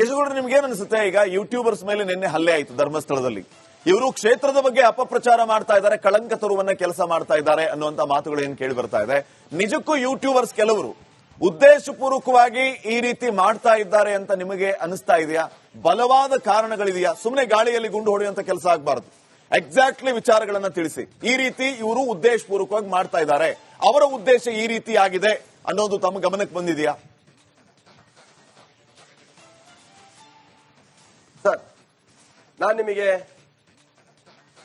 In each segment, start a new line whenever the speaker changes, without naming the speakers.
ಯಶಗೌಡ್ರೆ ನಿಮ್ಗೆ ಅನ್ಸುತ್ತೆ ಈಗ ಯೂಟ್ಯೂಬರ್ಸ್ ಮೇಲೆ ನಿನ್ನೆ ಹಲ್ಲೆ ಆಯ್ತು ಧರ್ಮಸ್ಥಳದಲ್ಲಿ. ಇವರು ಕ್ಷೇತ್ರದ ಬಗ್ಗೆ ಅಪಪ್ರಚಾರ ಮಾಡ್ತಾ ಇದ್ದಾರೆ, ಕಳಂಕ ತರುವನ್ನ ಕೆಲಸ ಮಾಡ್ತಾ ಇದ್ದಾರೆ ಅನ್ನುವಂತ ಮಾತುಗಳು ಏನ್ ಕೇಳಿ ಬರ್ತಾ ಇದೆ. ನಿಜಕ್ಕೂ ಯೂಟ್ಯೂಬರ್ಸ್ ಕೆಲವರು ಉದ್ದೇಶಪೂರ್ವಕವಾಗಿ ಈ ರೀತಿ ಮಾಡ್ತಾ ಇದ್ದಾರೆ ಅಂತ ನಿಮಗೆ ಅನಿಸ್ತಾ ಇದೆಯಾ? ಬಲವಾದ ಕಾರಣಗಳಿದೆಯಾ? ಸುಮ್ಮನೆ ಗಾಳಿಯಲ್ಲಿ ಗುಂಡು ಹೊಡೆಯುವಂತ ಕೆಲಸ ಆಗಬಾರದು. ಎಕ್ಸಾಕ್ಟ್ಲಿ ವಿಚಾರಗಳನ್ನ ತಿಳಿಸಿ. ಈ ರೀತಿ ಇವರು ಉದ್ದೇಶಪೂರ್ವಕವಾಗಿ ಮಾಡ್ತಾ ಇದ್ದಾರೆ. ಅವರ ಉದ್ದೇಶ ಈ ರೀತಿ ಆಗಿದೆ ಅನ್ನೋದು ತಮ್ಮ ಗಮನಕ್ಕೆ ಬಂದಿದೆಯಾ?
ನಾನು ನಿಮಗೆ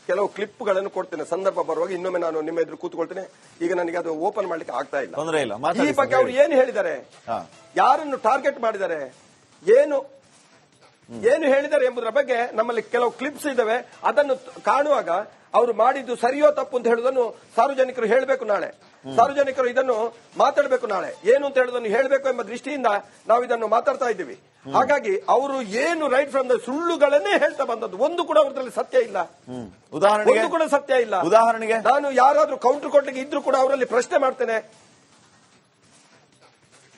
ಕೆಲವು ಕ್ಲಿಪ್ಗಳನ್ನು ಕೊಡ್ತೇನೆ. ಸಂದರ್ಭ ಬರುವಾಗ ಇನ್ನೊಮ್ಮೆ ನಾನು ನಿಮ್ಮ ಎದುರು ಕೂತ್ಕೊಳ್ತೇನೆ. ಈಗ ನನಗೆ ಅದು ಓಪನ್ ಮಾಡ್ಲಿಕ್ಕೆ ಆಗ್ತಾ ಇಲ್ಲ. ಈ ಬಗ್ಗೆ ಅವರು ಏನು ಹೇಳಿದ್ದಾರೆ. ಯಾರನ್ನು ಟಾರ್ಗೆಟ್ ಮಾಡಿದ್ದಾರೆ? ಏನು ಏನು ಹೇಳಿದ್ದಾರೆ ಎಂಬುದರ ಬಗ್ಗೆ ನಮ್ಮಲ್ಲಿ ಕೆಲವು ಕ್ಲಿಪ್ಸ್ ಇದಾವೆ ಅದನ್ನು ಕಾಣುವಾಗ ಅವರು ಮಾಡಿದ್ದು ಸರಿಯೋ ತಪ್ಪು ಅಂತ ಹೇಳುವುದನ್ನು ಸಾರ್ವಜನಿಕರು ಹೇಳಬೇಕು ನಾಳೆ. ಸಾರ್ವಜನಿಕರು ಇದನ್ನು ಮಾತಾಡಬೇಕು ನಾಳೆ. ಏನು ಅಂತ ಹೇಳುದನ್ನು ಹೇಳಬೇಕು ಎಂಬ ದೃಷ್ಟಿಯಿಂದ ನಾವು ಇದನ್ನು ಮಾತಾಡ್ತಾ ಇದ್ದೀವಿ. ಹಾಗಾಗಿ ಅವರು ಏನು ರೈಟ್ ಫ್ರಮ್ ದ ಸುಳ್ಳುಗಳನ್ನೇ ಹೇಳ್ತಾ ಬಂದದ್ದು. ಒಂದು ಕೂಡ ಅವರಲ್ಲಿ ಸತ್ಯ ಇಲ್ಲ. ಉದಾಹರಣೆ ಕೂಡ ಸತ್ಯ ಇಲ್ಲ.
ಉದಾಹರಣೆಗೆ?
ನಾನು ಯಾರಾದ್ರೂ ಕೌಂಟರ್ ಕೊಡ್ಲಿಕ್ಕೆ ಇದ್ರು ಕೂಡ ಅವರಲ್ಲಿ ಪ್ರಶ್ನೆ ಮಾಡ್ತೇನೆ.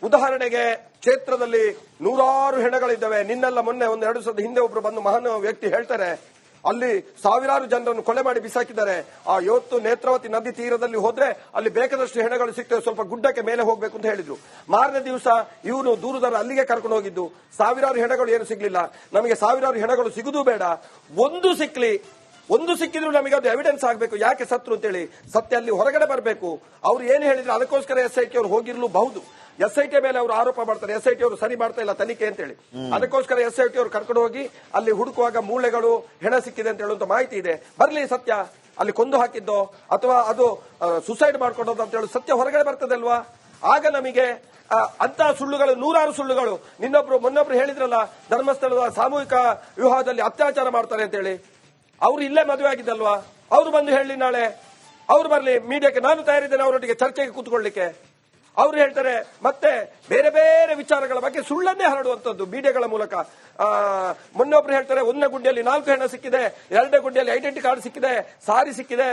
ಉದಾಹರಣೆಗೆ ಕ್ಷೇತ್ರದಲ್ಲಿ ನೂರಾರು ಹೆಣಗಳಿದ್ದಾವೆ. ನಿನ್ನೆಲ್ಲ ಮೊನ್ನೆ ಒಂದು ಎರಡು ಸಾವಿರದ ಹಿಂದೆ ಒಬ್ರು ಬಂದು ಮಹಾನ್ ವ್ಯಕ್ತಿ ಹೇಳ್ತಾರೆ, ಅಲ್ಲಿ ಸಾವಿರಾರು ಜನರನ್ನು ಕೊಲೆ ಮಾಡಿ ಬಿಸಾಕಿದ್ದಾರೆ. ಆ ಇವತ್ತು ನೇತ್ರಾವತಿ ನದಿ ತೀರದಲ್ಲಿ ಹೋದ್ರೆ ಅಲ್ಲಿ ಬೇಕಾದಷ್ಟು ಹೆಣಗಳು ಸಿಗ್ತವೆ, ಸ್ವಲ್ಪ ಗುಡ್ಡಕ್ಕೆ ಮೇಲೆ ಹೋಗಬೇಕು ಅಂತ ಹೇಳಿದ್ರು. ಮಾರನೇ ದಿವಸ ಇವನು ದೂರದಾರ ಅಲ್ಲಿಗೆ ಕರ್ಕೊಂಡು ಹೋಗಿದ್ದು. ಸಾವಿರಾರು ಹೆಣಗಳು ಏನು ಸಿಗ್ಲಿಲ್ಲ. ನಮಗೆ ಸಾವಿರಾರು ಹೆಣಗಳು ಸಿಗುದು ಬೇಡ. ಒಂದು ಸಿಕ್ಲಿ. ಒಂದು ಸಿಕ್ಕಿದ್ರು ನಮಗೆ ಅದು ಎವಿಡೆನ್ಸ್ ಆಗಬೇಕು. ಯಾಕೆ ಸತ್ರು ಅಂತೇಳಿ. ಸತ್ಯ ಅಲ್ಲಿ ಹೊರಗಡೆ ಬರಬೇಕು. ಅವ್ರು ಏನು ಹೇಳಿದ್ರು ಅದಕ್ಕೋಸ್ಕರ ಎಸ್ ಐ ಟಿ ಬಹುದು ಎಸ್ ಐ ಟಿ ಮೇಲೆ ಅವರು ಆರೋಪ ಮಾಡ್ತಾರೆ. ಎಸ್ ಐ ಟಿ ಅವರು ಸರಿ ಮಾಡ್ತಾ ಇಲ್ಲ ತನಿಖೆ ಅಂತೇಳಿ. ಅದಕ್ಕೋಸ್ಕರ ಎಸ್ ಐ ಟಿ ಅವರು ಕರ್ಕೊಂಡು ಹೋಗಿ ಅಲ್ಲಿ ಹುಡುಕುವಾಗ ಮೂಳೆಗಳು ಹೆಣ ಸಿಕ್ಕಿದೆ ಅಂತ ಹೇಳುವಂತ ಮಾಹಿತಿ ಇದೆ. ಬರ್ಲಿ ಸತ್ಯ. ಅಲ್ಲಿ ಕೊಂದು ಹಾಕಿದ್ದೋ ಅಥವಾ ಅದು ಸುಸೈಡ್ ಮಾಡ್ಕೊಂಡದ್ದು ಅಂತ ಹೇಳಿ ಸತ್ಯ ಹೊರಗಡೆ ಬರ್ತದೆ ಅಲ್ವಾ ಆಗ ನಮಗೆ ಅಂತ ಸುಳ್ಳುಗಳು ನೂರಾರು ಸುಳ್ಳುಗಳು. ನಿನ್ನೊಬ್ರು ಮೊನ್ನೊಬ್ರು ಹೇಳಿದ್ರಲ್ಲ ಧರ್ಮಸ್ಥಳದ ಸಾಮೂಹಿಕ ವಿವಾಹದಲ್ಲಿ ಅತ್ಯಾಚಾರ ಮಾಡ್ತಾರೆ ಅಂತೇಳಿ. ಅವ್ರು ಇಲ್ಲೇ ಮದುವೆ ಆಗಿದ್ದಲ್ವಾ? ಅವ್ರು ಬಂದು ಹೇಳಿ ನಾಳೆ. ಅವ್ರು ಬರ್ಲಿ ಮೀಡಿಯಾಕ್ಕೆ ನಾನು ತಯಾರಿದ್ದೇನೆ ಅವರೊಟ್ಟಿಗೆ ಚರ್ಚೆಗೆ ಕೂತ್ಕೊಳ್ಳಿಕ್ಕೆ. ಅವ್ರು ಹೇಳ್ತಾರೆ, ಮತ್ತೆ ಬೇರೆ ಬೇರೆ ವಿಚಾರಗಳ ಬಗ್ಗೆ ಸುಳ್ಳನ್ನೇ ಹರಡುವಂತದ್ದು ಮೀಡಿಯಾಗಳ ಮೂಲಕ. ಮೊನ್ನೊಬ್ರು ಹೇಳ್ತಾರೆ, ಒಂದನೇ ಗುಂಡಿಯಲ್ಲಿ ನಾಲ್ಕು ಹೆಣ ಸಿಕ್ಕಿದೆ, ಎರಡನೇ ಗುಂಡಿಯಲ್ಲಿ ಐಡೆಂಟಿ ಕಾರ್ಡ್ ಸಿಕ್ಕಿದೆ, ಸಾರಿ ಸಿಕ್ಕಿದೆ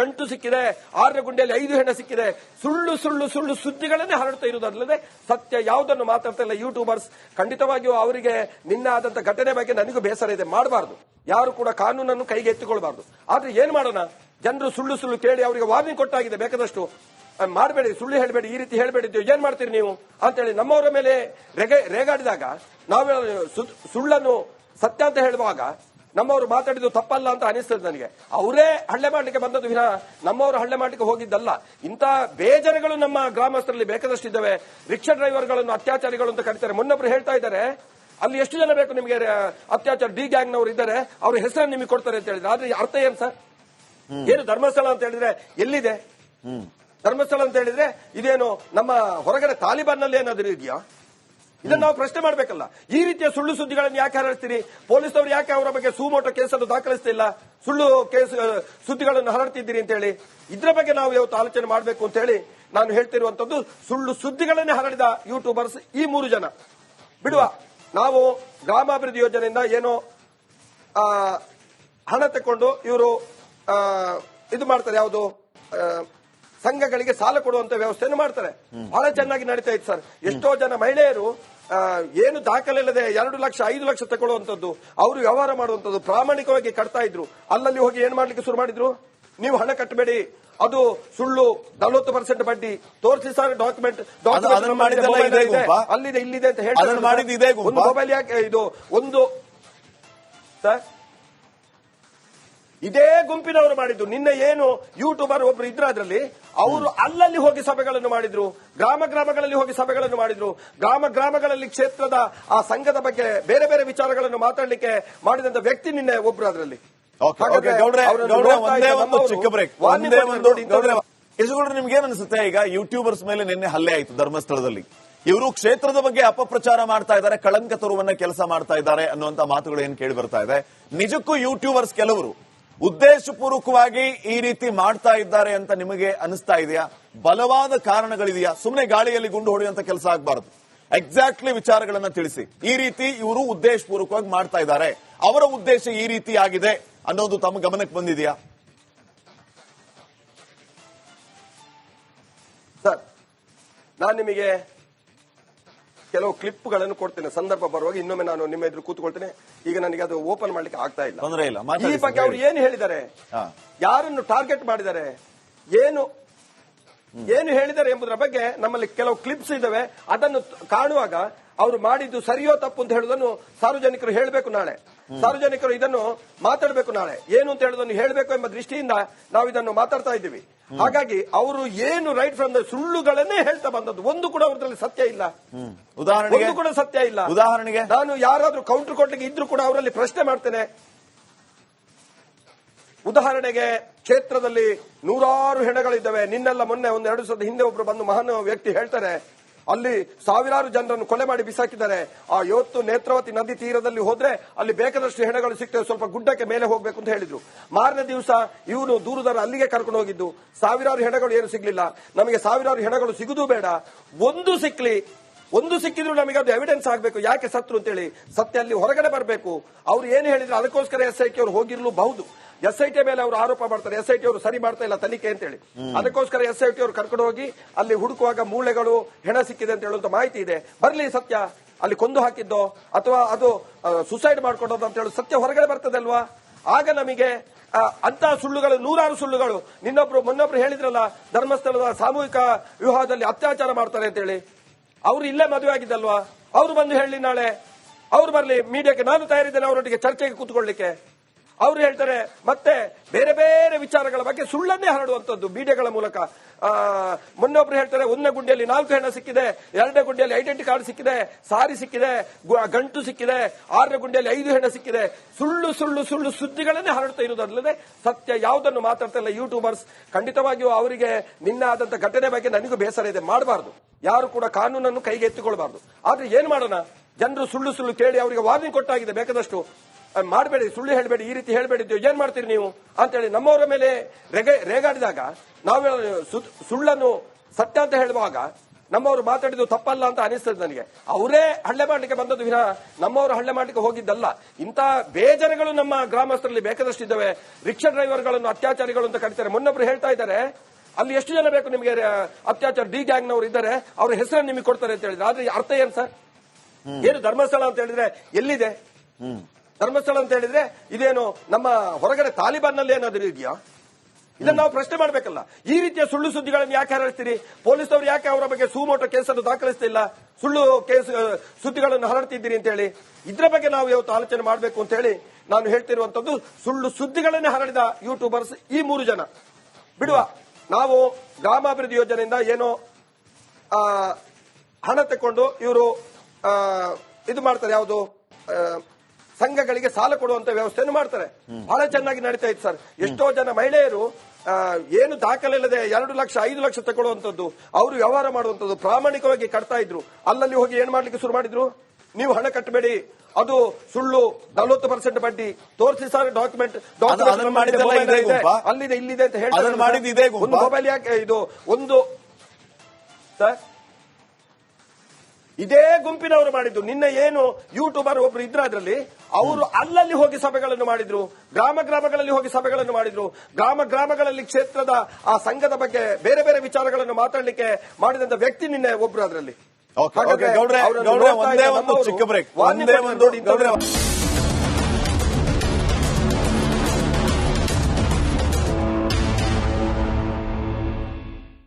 ಗಂಟು ಸಿಕ್ಕಿದೆ, ಆರನೇ ಗುಂಡಿಯಲ್ಲಿ ಐದು ಹೆಣ ಸಿಕ್ಕಿದೆ. ಸುಳ್ಳು ಸುಳ್ಳು ಸುಳ್ಳು ಸುದ್ದಿಗಳನ್ನೇ ಹರಡ್ತಾ ಇರುವುದಲ್ಲದೆ ಸತ್ಯ ಯಾವುದನ್ನು ಮಾತಾಡ್ತಾ ಇಲ್ಲ ಯೂಟ್ಯೂಬರ್ಸ್ ಖಂಡಿತವಾಗಿಯೂ ಅವರಿಗೆ ನಿನ್ನ ಆದಂತ ಘಟನೆ ಬಗ್ಗೆ ನನಗೂ ಬೇಸರ ಇದೆ, ಮಾಡಬಾರ್ದು. ಯಾರು ಕೂಡ ಕಾನೂನನ್ನು ಕೈಗೆ ಎತ್ತಿಕೊಳ್ಬಾರ್ದು ಆದ್ರೆ ಏನ್ ಮಾಡೋಣ? ಜನರು ಸುಳ್ಳು ಸುಳ್ಳು ಕೇಳಿ ಅವರಿಗೆ ವಾರ್ನಿಂಗ್ ಕೊಟ್ಟಾಗಿದೆ, ಬೇಕಾದಷ್ಟು. ಮಾಡಬೇಡಿ ಸುಳ್ಳು ಹೇಳಬೇಡಿ ಈ ರೀತಿ ಹೇಳಬೇಡಿ ಏನ್ ಮಾಡ್ತೀರಿ ನೀವು? ಅಂತೇಳಿ ನಮ್ಮವರ ಮೇಲೆ ರೆಗೆ ರೇಗಾಡಿದಾಗ ನಾವು ಸುಳ್ಳನ್ನು ಸತ್ಯ ಅಂತ ಹೇಳುವಾಗ ನಮ್ಮವರು ಮಾತಾಡಿದ್ದು ತಪ್ಪಲ್ಲ ಅಂತ ಅನಿಸ್ತದೆ ನನಗೆ. ಅವರೇ ಹಳ್ಳೆ ಮಾಡಲಿಕ್ಕೆ ಬಂದದ್ದು ವಿನ ನಮ್ಮವರು ಹಳ್ಳೆ ಮಾಡಲಿಕ್ಕೆ ಹೋಗಿದ್ದಲ್ಲ. ಇಂಥ ಬೇಜಾರುಗಳು ನಮ್ಮ ಗ್ರಾಮಸ್ಥರಲ್ಲಿ ಬೇಕಾದಷ್ಟಿದ್ದಾವೆ. ರಿಕ್ಷಾ ಡ್ರೈವರ್ಗಳನ್ನು ಅತ್ಯಾಚಾರಿಗಳು ಅಂತ ಕರೀತಾರೆ. ಮೊನ್ನೊಬ್ರು ಹೇಳ್ತಾ ಇದ್ದಾರೆ ಅಲ್ಲಿ ಎಷ್ಟು ಜನ ಬೇಕು ನಿಮಗೆ ಅತ್ಯಾಚಾರ ಡಿ ಗ್ಯಾಂಗ್ನವರು ಇದ್ದಾರೆ ಅವ್ರ ಹೆಸರನ್ನು ನಿಮಗೆ ಕೊಡ್ತಾರೆ ಅಂತ ಹೇಳಿದ್ರೆ. ಆದ್ರೆ ಅರ್ಥ ಏನ್ ಸರ್? ಏನು ಧರ್ಮಸ್ಥಳ ಅಂತ ಹೇಳಿದ್ರೆ ಎಲ್ಲಿದೆ? ಧರ್ಮಸ್ಥಳ ಅಂತ ಹೇಳಿದ್ರೆ ಇದೇನು ನಮ್ಮ ಹೊರಗಡೆ ತಾಲಿಬಾನ್ನಲ್ಲಿ ಏನಾದರೂ ಇದೆಯಾ? ಇದನ್ನ ನಾವು ಪ್ರಶ್ನೆ ಮಾಡಬೇಕಲ್ಲ. ಈ ರೀತಿಯ ಸುಳ್ಳು ಸುದ್ದಿಗಳನ್ನು ಯಾಕೆ ಹರಡ್ತೀರಿ? ಪೊಲೀಸರು ಯಾಕೆ ಅವರ ಬಗ್ಗೆ ಸುಮೋಟೋ ಕೇಸನ್ನು ದಾಖಲಿಸ್ತಿಲ್ಲ? ಸುಳ್ಳು ಕೇಸ್ ಸುದ್ದಿಗಳನ್ನು ಹರಡ್ತಿದ್ದೀರಿ ಅಂತ ಹೇಳಿ. ಇದ್ರ ಬಗ್ಗೆ ನಾವು ಯಾವತ್ತು ಆಲೋಚನೆ ಮಾಡಬೇಕು ಅಂತ ಹೇಳಿ ನಾನು ಹೇಳ್ತಿರುವಂತದ್ದು ಸುಳ್ಳು ಸುದ್ದಿಗಳನ್ನೇ ಹರಡಿದ ಯೂಟ್ಯೂಬರ್ಸ್ ಈ ಮೂರು ಜನ. ಬಿಡುವ, ನಾವು ಗ್ರಾಮಾಭಿವೃದ್ಧಿ ಯೋಜನೆಯಿಂದ ಏನೋ ಹಣ ತಕೊಂಡು ಇವರು ಇದು ಮಾಡ್ತಾರೆ ಯಾವುದು? ಸಂಘಗಳಿಗೆ ಸಾಲ ಕೊಡುವಂತ ವ್ಯವಸ್ಥೆಯನ್ನು ಮಾಡ್ತಾರೆ. ಬಹಳ ಚೆನ್ನಾಗಿ ನಡೀತಾ ಇತ್ತು ಸರ್. ಎಷ್ಟೋ ಜನ ಮಹಿಳೆಯರು ಏನು ದಾಖಲೆ ಇಲ್ಲದೆ ಎರಡು ಲಕ್ಷ ಐದು ಲಕ್ಷ ತಗೊಳ್ಳುವಂತದ್ದು ಅವರು ವ್ಯವಹಾರ ಮಾಡುವಂತದ್ದು ಪ್ರಾಮಾಣಿಕವಾಗಿ ಕಟ್ತಾ ಇದ್ರು. ಅಲ್ಲಲ್ಲಿ ಹೋಗಿ ಏನ್ ಮಾಡ್ಲಿಕ್ಕೆ ಶುರು ಮಾಡಿದ್ರು? ನೀವು ಹಣ ಕಟ್ಟಬೇಡಿ ಅದು ಸುಳ್ಳು ನಲವತ್ತು ಪರ್ಸೆಂಟ್ ಬಡ್ಡಿ. ತೋರಿಸಿ ಸರ್ ಡಾಕ್ಯುಮೆಂಟ್
ಡಾಕ್ಯುಮೆಂಟ್
ಅಲ್ಲಿದೆ ಇಲ್ಲಿದೆ ಅಂತ ಹೇಳಿ ಮೊಬೈಲ್ ಯಾಕೆ ಇದು ಒಂದು ಸರ್ ಇದೇ ಗುಂಪಿನವರು ಮಾಡಿದ್ರು ನಿನ್ನೆ ಏನು ಯೂಟ್ಯೂಬರ್ ಒಬ್ರು ಇದ್ರ ಅದರಲ್ಲಿ? ಅವರು ಅಲ್ಲಲ್ಲಿ ಹೋಗಿ ಸಭೆಗಳನ್ನು ಮಾಡಿದ್ರು. ಗ್ರಾಮ ಗ್ರಾಮಗಳಲ್ಲಿ ಹೋಗಿ ಸಭೆಗಳನ್ನು ಮಾಡಿದ್ರು. ಗ್ರಾಮ ಗ್ರಾಮಗಳಲ್ಲಿ ಕ್ಷೇತ್ರದ ಆ ಸಂಘದ ಬಗ್ಗೆ ಬೇರೆ ಬೇರೆ ವಿಚಾರಗಳನ್ನು ಮಾತಾಡಲಿಕ್ಕೆ ಮಾಡಿದಂತ ವ್ಯಕ್ತಿ ನಿನ್ನೆ ಒಬ್ರು ಅದರಲ್ಲಿ.
ನಿಮ್ಗೆ ಏನ್ ಅನ್ಸುತ್ತೆ ಈಗ ಯೂಟ್ಯೂಬರ್ಸ್ ಮೇಲೆ ನಿನ್ನೆ ಹಲ್ಲೆ ಆಯ್ತು ಧರ್ಮಸ್ಥಳದಲ್ಲಿ. ಇವರು ಕ್ಷೇತ್ರದ ಬಗ್ಗೆ ಅಪಪ್ರಚಾರ ಮಾಡ್ತಾ ಇದ್ದಾರೆ ಕಳಂಕ ತರುವನ್ನ ಕೆಲಸ ಮಾಡ್ತಾ ಇದ್ದಾರೆ ಅನ್ನುವಂತ ಮಾತುಗಳು ಏನ್ ಕೇಳಿ ಬರ್ತಾ ಇದೆ. ನಿಜಕ್ಕೂ ಯೂಟ್ಯೂಬರ್ಸ್ ಕೆಲವರು ಉದ್ದೇಶಪೂರ್ವಕವಾಗಿ ಈ ರೀತಿ ಮಾಡ್ತಾ ಇದ್ದಾರೆ ಅಂತ ನಿಮಗೆ ಅನಿಸ್ತಾ ಇದೆಯಾ? ಬಲವಾದ ಕಾರಣಗಳಿದೆಯಾ? ಸುಮ್ಮನೆ ಗಾಳಿಯಲ್ಲಿ ಗುಂಡು ಹೊಡೆಯುವಂತ ಕೆಲಸ ಆಗಬಾರದು. ಎಕ್ಸಾಕ್ಟ್ಲಿ ವಿಚಾರಗಳನ್ನ ತಿಳಿಸಿ. ಈ ರೀತಿ ಇವರು ಉದ್ದೇಶಪೂರ್ವಕವಾಗಿ ಮಾಡ್ತಾ ಇದ್ದಾರೆ. ಅವರ ಉದ್ದೇಶ ಈ ರೀತಿ ಆಗಿದೆ ಅನ್ನೋದು ತಮ್ಮ ಗಮನಕ್ಕೆ ಬಂದಿದೆಯಾ?
ಸರ್, ನಾನು ನಿಮಗೆ ಕೆಲವು ಕ್ಲಿಪ್ಗಳನ್ನು ಕೊಡ್ತೇನೆ. ಸಂದರ್ಭ ಬರುವಾಗ ಇನ್ನೊಮ್ಮೆ ನಾನು ನಿಮ್ಮ ಎದುರು ಕೂತ್ಕೊಳ್ತೇನೆ. ಈಗ ನನಗೆ ಅದು ಓಪನ್ ಮಾಡ್ಲಿಕ್ಕೆ ಆಗ್ತಾ ಇಲ್ಲ. ಈ ಬಗ್ಗೆ ಅವರು ಏನು ಹೇಳಿದ್ದಾರೆ. ಯಾರನ್ನು ಟಾರ್ಗೆಟ್ ಮಾಡಿದ್ದಾರೆ? ಏನು? ಏನು ಹೇಳಿದ್ದಾರೆ ಎಂಬುದರ ಬಗ್ಗೆ ನಮ್ಮಲ್ಲಿ ಕೆಲವು ಕ್ಲಿಪ್ಸ್ ಇದಾವೆ ಅದನ್ನು ಕಾಣುವಾಗ ಅವರು ಮಾಡಿದ್ದು ಸರಿಯೋ ತಪ್ಪು ಅಂತ ಹೇಳುವುದನ್ನು ಸಾರ್ವಜನಿಕರು ಹೇಳಬೇಕು ನಾಳೆ. ಸಾರ್ವಜನಿಕರು ಇದನ್ನು ಮಾತಾಡಬೇಕು ನಾಳೆ. ಏನು ಅಂತ ಹೇಳೋದನ್ನು ಹೇಳಬೇಕು ಎಂಬ ದೃಷ್ಟಿಯಿಂದ ನಾವು ಇದನ್ನು ಮಾತಾಡ್ತಾ ಇದ್ದೀವಿ. ಹಾಗಾಗಿ ಅವರು ಏನು ರೈಟ್ ಫ್ರಮ್ ದ ಸುಳ್ಳುಗಳನ್ನೇ ಹೇಳ್ತಾ ಬಂದದ್ದು. ಒಂದು ಕೂಡ ಅವರಲ್ಲಿ ಸತ್ಯ ಇಲ್ಲ. ಉದಾಹರಣೆ ಕೂಡ ಸತ್ಯ ಇಲ್ಲ.
ಉದಾಹರಣೆಗೆ
ನಾನು ಯಾರಾದ್ರೂ ಕೌಂಟರ್ ಕೊಡ್ಲಿಕ್ಕೆ ಇದ್ರು ಕೂಡ ಅವರಲ್ಲಿ ಪ್ರಶ್ನೆ ಮಾಡ್ತೇನೆ. ಉದಾಹರಣೆಗೆ ಕ್ಷೇತ್ರದಲ್ಲಿ ನೂರಾರು ಹೆಣಗಳಿದ್ದಾವೆ. ನಿನ್ನೆಲ್ಲ ಮೊನ್ನೆ ಒಂದು ಎರಡು ಸದ ಹಿಂದೆ ಒಬ್ರು ಬಂದು ಮಹಾನ್ ವ್ಯಕ್ತಿ ಹೇಳ್ತಾರೆ ಅಲ್ಲಿ ಸಾವಿರಾರು ಜನರನ್ನು ಕೊಲೆ ಮಾಡಿ ಬಿಸಾಕಿದ್ದಾರೆ. ಆ ಇವತ್ತು ನೇತ್ರಾವತಿ ನದಿ ತೀರದಲ್ಲಿ ಹೋದ್ರೆ ಅಲ್ಲಿ ಬೇಕಾದಷ್ಟು ಹೆಣಗಳು ಸಿಗ್ತವೆ ಸ್ವಲ್ಪ ಗುಡ್ಡಕ್ಕೆ ಮೇಲೆ ಹೋಗಬೇಕು ಅಂತ ಹೇಳಿದ್ರು. ಮಾರನೇ ದಿವಸ ಇವನು ದೂರದಾರ ಅಲ್ಲಿಗೆ ಕರ್ಕೊಂಡು ಹೋಗಿದ್ದು. ಸಾವಿರಾರು ಹೆಣಗಳು ಏನು ಸಿಗ್ಲಿಲ್ಲ. ನಮಗೆ ಸಾವಿರಾರು ಹೆಣಗಳು ಸಿಗುದು ಬೇಡ. ಒಂದು ಸಿಕ್ಲಿ. ಒಂದು ಸಿಕ್ಕಿದ್ರು ನಮಗೆ ಅದು ಎವಿಡೆನ್ಸ್ ಆಗಬೇಕು. ಯಾಕೆ ಸತ್ರು ಅಂತೇಳಿ? ಸತ್ಯ ಅಲ್ಲಿ ಹೊರಗಡೆ ಬರಬೇಕು. ಅವ್ರು ಏನು ಹೇಳಿದ್ರು ಅದಕ್ಕೋಸ್ಕರ ಎಸ್ ಐ ಟಿ ಅವರು ಹೋಗಿರ್ಲೂಬಹುದು. ಎಸ್ ಐ ಟಿ ಮೇಲೆ ಅವರು ಆರೋಪ ಮಾಡ್ತಾರೆ. ಎಸ್ ಐ ಟಿ ಅವರು ಸರಿ ಮಾಡ್ತಾ ಇಲ್ಲ ತನಿಖೆ ಅಂತೇಳಿ. ಅದಕ್ಕೋಸ್ಕರ ಎಸ್ ಐ ಟಿ ಅವರು ಕರ್ಕೊಂಡು ಹೋಗಿ ಅಲ್ಲಿ ಹುಡುಕುವಾಗ ಮೂಳೆಗಳು ಹೆಣ ಸಿಕ್ಕಿದೆ ಅಂತ ಹೇಳುವಂತ ಮಾಹಿತಿ ಇದೆ. ಬರ್ಲಿ ಸತ್ಯ. ಅಲ್ಲಿ ಕೊಂದು ಹಾಕಿದ್ದೋ ಅಥವಾ ಅದು ಸುಸೈಡ್ ಮಾಡ್ಕೊಂಡೋದು ಅಂತ ಹೇಳಿ ಸತ್ಯ ಹೊರಗಡೆ ಬರ್ತದೆ ಅಲ್ವಾ ಆಗ ನಮಗೆ ಅಂತ ಸುಳ್ಳುಗಳು ನೂರಾರು ಸುಳ್ಳುಗಳು. ನಿನ್ನೊಬ್ರು ಮೊನ್ನೊಬ್ರು ಹೇಳಿದ್ರಲ್ಲ ಧರ್ಮಸ್ಥಳದ ಸಾಮೂಹಿಕ ವಿವಾಹದಲ್ಲಿ ಅತ್ಯಾಚಾರ ಮಾಡ್ತಾರೆ ಅಂತ ಹೇಳಿ ಅವ್ರು ಇಲ್ಲೇ ಮದುವೆ ಆಗಿದ್ದಲ್ವಾ? ಅವ್ರು ಬಂದು ಹೇಳಿ ನಾಳೆ. ಅವ್ರು ಬರ್ಲಿ ಮೀಡಿಯಾಕ್ಕೆ ನಾನು ತಯಾರಿದ್ದೇನೆ, ಅವರೊಟ್ಟಿಗೆ ಚರ್ಚೆಗೆ ಕೂತ್ಕೊಳ್ಳಿಕ್ಕೆ. ಅವ್ರು ಹೇಳ್ತಾರೆ, ಮತ್ತೆ ಬೇರೆ ಬೇರೆ ವಿಚಾರಗಳ ಬಗ್ಗೆ ಸುಳ್ಳನ್ನೇ ಹರಡುವಂತದ್ದು ಮೀಡಿಯಾಗಳ ಮೂಲಕ. ಮೊನ್ನೊಬ್ರು ಹೇಳ್ತಾರೆ, ಒಂದನೇ ಗುಂಡಿಯಲ್ಲಿ ನಾಲ್ಕು ಹೆಣ ಸಿಕ್ಕಿದೆ, ಎರಡನೇ ಗುಂಡಿಯಲ್ಲಿ ಐಡೆಂಟಿ ಕಾರ್ಡ್ ಸಿಕ್ಕಿದೆ, ಸಾರಿ ಸಿಕ್ಕಿದೆ ಗಂಟು ಸಿಕ್ಕಿದೆ, ಆರನೇ ಗುಂಡಿಯಲ್ಲಿ ಐದು ಹೆಣ ಸಿಕ್ಕಿದೆ. ಸುಳ್ಳು ಸುಳ್ಳು ಸುಳ್ಳು ಸುದ್ದಿಗಳನ್ನೇ ಹರಡ್ತಾ ಇರುವುದಲ್ಲದೆ ಸತ್ಯ ಯಾವುದನ್ನು ಮಾತಾಡ್ತಾ ಇಲ್ಲ ಯೂಟ್ಯೂಬರ್ಸ್. ಖಂಡಿತವಾಗಿಯೂ ಅವರಿಗೆ ನಿನ್ನ ಆದಂತ ಘಟನೆ ಬಗ್ಗೆ ನನಗೂ ಬೇಸರ ಇದೆ. ಮಾಡಬಾರ್ದು. ಯಾರು ಕೂಡ ಕಾನೂನನ್ನು ಕೈಗೆ ಎತ್ತಿಕೊಳ್ಬಾರ್ದು ಆದ್ರೆ ಏನ್ ಮಾಡೋಣ? ಜನರು ಸುಳ್ಳು ಸುಳ್ಳು ಕೇಳಿ ಅವರಿಗೆ ವಾರ್ನಿಂಗ್ ಕೊಟ್ಟಾಗಿದೆ, ಬೇಕಾದಷ್ಟು. ಮಾಡಬೇಡಿ ಸುಳ್ಳು ಹೇಳಬೇಡಿ ಈ ರೀತಿ ಹೇಳಬೇಡಿ ಏನ್ ಮಾಡ್ತೀರಿ ನೀವು? ಅಂತೇಳಿ ನಮ್ಮವರ ಮೇಲೆ ರೆಗೆ ರೇಗಾಡಿದಾಗ ನಾವು ಸುಳ್ಳನ್ನು ಸತ್ಯ ಅಂತ ಹೇಳುವಾಗ ನಮ್ಮವರು ಮಾತಾಡಿದ್ದು ತಪ್ಪಲ್ಲ ಅಂತ ಅನಿಸ್ತದೆ ನನಗೆ. ಅವರೇ ಹಳ್ಳೆ ಮಾಡ್ಲಿಕ್ಕೆ ಬಂದದ್ದು ವಿನ ನಮ್ಮವರು ಹಳ್ಳೆ ಮಾಡ್ಲಿಕ್ಕೆ ಹೋಗಿದ್ದಲ್ಲ. ಇಂಥ ಬೇಜಾರುಗಳು ನಮ್ಮ ಗ್ರಾಮಸ್ಥರಲ್ಲಿ ಬೇಕಾದಷ್ಟಿದ್ದಾವೆ. ರಿಕ್ಷಾ ಡ್ರೈವರ್ಗಳನ್ನು ಅತ್ಯಾಚಾರಿಗಳು ಅಂತ ಕರೀತಾರೆ. ಮೊನ್ನೊಬ್ರು ಹೇಳ್ತಾ ಇದ್ದಾರೆ ಅಲ್ಲಿ ಎಷ್ಟು ಜನ ಬೇಕು ನಿಮಗೆ ಅತ್ಯಾಚಾರ ಡಿ ಗ್ಯಾಂಗ್ನವರು ಇದ್ದಾರೆ ಅವ್ರ ಹೆಸರನ್ನು ನಿಮಗೆ ಕೊಡ್ತಾರೆ ಅಂತ ಹೇಳಿದ್ರೆ. ಆದ್ರೆ ಅರ್ಥ ಏನ್ ಸರ್? ಏನು ಧರ್ಮಸ್ಥಳ ಅಂತ ಹೇಳಿದ್ರೆ ಎಲ್ಲಿದೆ? ಧರ್ಮಸ್ಥಳ ಅಂತ ಹೇಳಿದ್ರೆ ಇದೇನು ನಮ್ಮ ಹೊರಗಡೆ ತಾಲಿಬಾನ್ನಲ್ಲಿ ಏನಾದರೂ ಇದೆಯಾ? ಇದನ್ನ ನಾವು ಪ್ರಶ್ನೆ ಮಾಡಬೇಕಲ್ಲ. ಈ ರೀತಿಯ ಸುಳ್ಳು ಸುದ್ದಿಗಳನ್ನು ಯಾಕೆ ಹರಡ್ತೀರಿ? ಪೊಲೀಸ್ನವರು ಯಾಕೆ ಅವರ ಬಗ್ಗೆ ಸುಮೋಟೋ ಕೇಸನ್ನು ದಾಖಲಿಸ್ತಿಲ್ಲ? ಸುಳ್ಳು ಕೇಸ್ ಸುದ್ದಿಗಳನ್ನು ಹರಡ್ತಿದ್ದೀರಿ ಅಂತ ಹೇಳಿ. ಇದ್ರ ಬಗ್ಗೆ ನಾವು ಯಾವತ್ತು ಆಲೋಚನೆ ಮಾಡಬೇಕು ಅಂತ ಹೇಳಿ ನಾನು ಹೇಳ್ತಿರುವಂತದ್ದು ಸುಳ್ಳು ಸುದ್ದಿಗಳನ್ನೇ ಹರಡಿದ ಯೂಟ್ಯೂಬರ್ಸ್ ಈ ಮೂರು ಜನ. ಬಿಡುವ, ನಾವು ಗ್ರಾಮಾಭಿವೃದ್ಧಿ ಯೋಜನೆಯಿಂದ ಏನೋ ಹಣ ತಕೊಂಡು ಇವರು ಇದು ಮಾಡ್ತಾರೆ ಯಾವುದು? ಸಂಘಗಳಿಗೆ ಸಾಲ ಕೊಡುವಂತ ವ್ಯವಸ್ಥೆಯನ್ನು ಮಾಡ್ತಾರೆ. ಬಹಳ ಚೆನ್ನಾಗಿ ನಡೀತಾ ಇತ್ತು ಸರ್. ಎಷ್ಟೋ ಜನ ಮಹಿಳೆಯರು ಏನು ದಾಖಲೆ ಇಲ್ಲದೆ ಎರಡು ಲಕ್ಷ ಐದು ಲಕ್ಷ ತಗೊಳ್ಳುವಂತದ್ದು ಅವರು ವ್ಯವಹಾರ ಮಾಡುವಂತದ್ದು ಪ್ರಾಮಾಣಿಕವಾಗಿ ಕಟ್ತಾ ಇದ್ರು. ಅಲ್ಲಲ್ಲಿ ಹೋಗಿ ಏನ್ ಮಾಡ್ಲಿಕ್ಕೆ ಶುರು ಮಾಡಿದ್ರು? ನೀವು ಹಣ ಕಟ್ಟಬೇಡಿ. ಅದು ಸುಳ್ಳು ನಲವತ್ತು ಪರ್ಸೆಂಟ್ ಬಡ್ಡಿ. ತೋರಿಸಿ ಸರ್ ಡಾಕ್ಯುಮೆಂಟ್ ಅಲ್ಲಿದೆ ಇಲ್ಲಿದೆ ಅಂತ
ಹೇಳಿ?
ಒಂದು ಮೊಬೈಲ್ ಯಾಕೆ ಇದು ಒಂದು ಸರ್ ಇದೇ ಗುಂಪಿನವರು ಮಾಡಿದ್ದು. ನಿನ್ನೆ ಏನು ಯೂಟ್ಯೂಬರ್ ಒಬ್ರು ಇದ್ರ ಅದ್ರಲ್ಲಿ. ಅವರು ಅಲ್ಲಲ್ಲಿ ಹೋಗಿ ಸಭೆಗಳನ್ನು ಮಾಡಿದ್ರು ಗ್ರಾಮ ಗ್ರಾಮಗಳಲ್ಲಿ ಹೋಗಿ ಸಭೆಗಳನ್ನು ಮಾಡಿದ್ರು. ಗ್ರಾಮ ಗ್ರಾಮಗಳಲ್ಲಿ ಕ್ಷೇತ್ರದ ಆ ಸಂಘದ ಬಗ್ಗೆ ಬೇರೆ ಬೇರೆ ವಿಚಾರಗಳನ್ನು ಮಾತಾಡಲಿಕ್ಕೆ ಮಾಡಿದಂತ ವ್ಯಕ್ತಿ ನಿನ್ನೆ ಒಬ್ರು ಅದರಲ್ಲಿ.